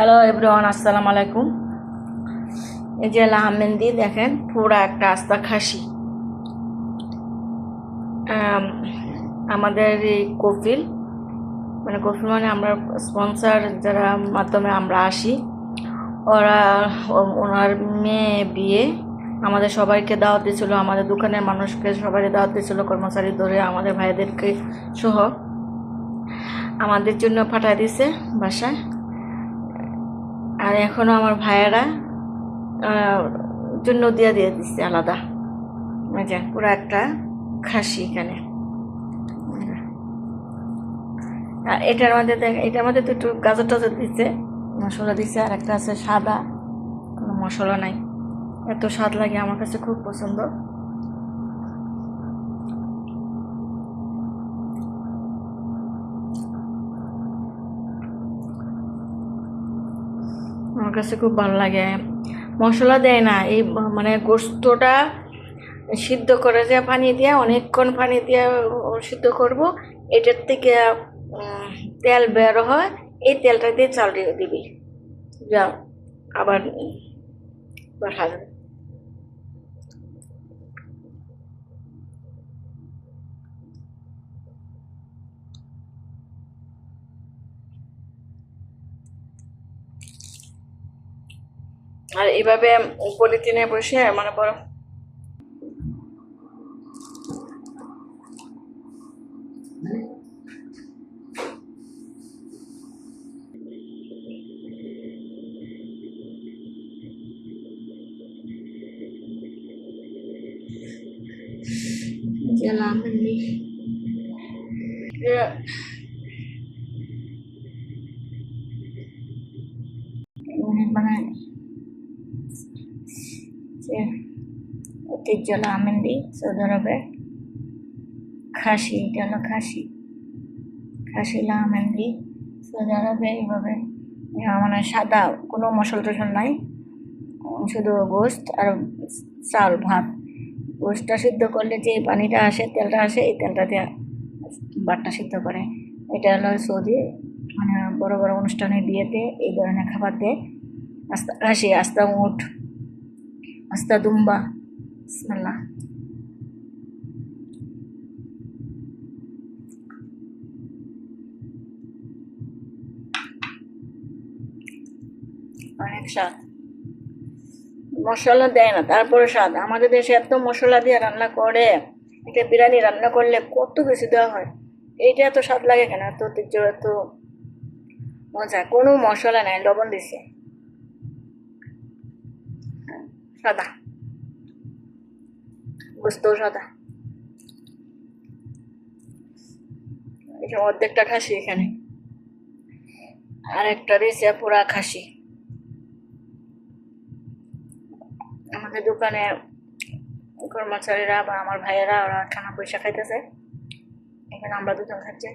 Hello everyone আসসালামু আলাইকুম এই যে লাহমেন্দি দেখেন, পুরা একটা আস্তা খাসি। আমাদের এই কফিল মানে কফিল মানে আমরা স্পন্সর যারা মাধ্যমে আমরা আসি, ওরা, ওনার মেয়ে বিয়ে আমাদের সবাইকে দাওয়াত দিয়েছিল, আমাদের দোকানের মানুষকে সবাই দাওয়াত দিয়েছিল, কর্মচারী ধরে আমাদের ভাইদেরকে সহ। আমাদের জন্য পাঠায় দিছে বাসায়। আর এখনও আমার ভাইয়েরা জন্য দিয়ে দিয়ে দিচ্ছে আলাদা। যে, পুরো একটা খাসি এখানে। আর এটার মধ্যে দেখ, এটার মধ্যে তো একটু গাজর টাজর দিচ্ছে মশলা দিচ্ছে আর একটা আছে সাদা। কোনো মশলা নাই। এত স্বাদ লাগে, আমার কাছে খুব পছন্দ। আমার কাছে খুব ভালো লাগে। মশলা দেয় না, এই মানে গোস্তটা সিদ্ধ করে যে পানি দিয়ে, অনেকক্ষণ পানি দিয়ে সিদ্ধ করব, এটার থেকে তেল বের হয়, এই তেলটা দিয়ে চাল দিবি। যা আবার বাসা আর এইভাবে পলিথিনে বসে মানে বড় এমনি এ- মানে যে ঐতিহ্য হলো আমেন্দি সৌদি আরবে খাসি। এটা হলো খাসি খাসি লামেন্দি সৌদি আরবে এইভাবে মানে সাদা, কোনো মশলা টসল নাই। শুধু গোস্ত আর চাল, ভাত। গোস্তটা সিদ্ধ করলে যে পানিটা আসে, তেলটা আসে, এই তেলটা দিয়ে ভাতটা সিদ্ধ করে। এটা হলো সৌদি মানে বড় বড় অনুষ্ঠানে বিয়েতে এই ধরনের খাবার দেয় আস্তা, খাসি, আস্তা উঠ আস্তা দুম্বা বিসমিল্লাহ অনেক স্বাদ। মশলা দেয় না, তারপরে স্বাদ। আমাদের দেশে এত মশলা দিয়ে রান্না করে এটা বিরিয়ানি রান্না করলে কত বেশি দেওয়া হয়। এইটা এত স্বাদ লাগে কেন? এত ঐতিহ্য এত মজা। কোনো মশলা নাই, লবণ দিছে। সাদা বুঝতেও সাদা অর্ধেকটা খাসি এখানে। আর একটা রয়েছে পুরা খাসি। আমাদের দোকানে কর্মচারীরা বা আমার ভাইয়েরা ওরা খানা পয়সা খাইতেছে। এখানে আমরা দুজন খাচ্ছি।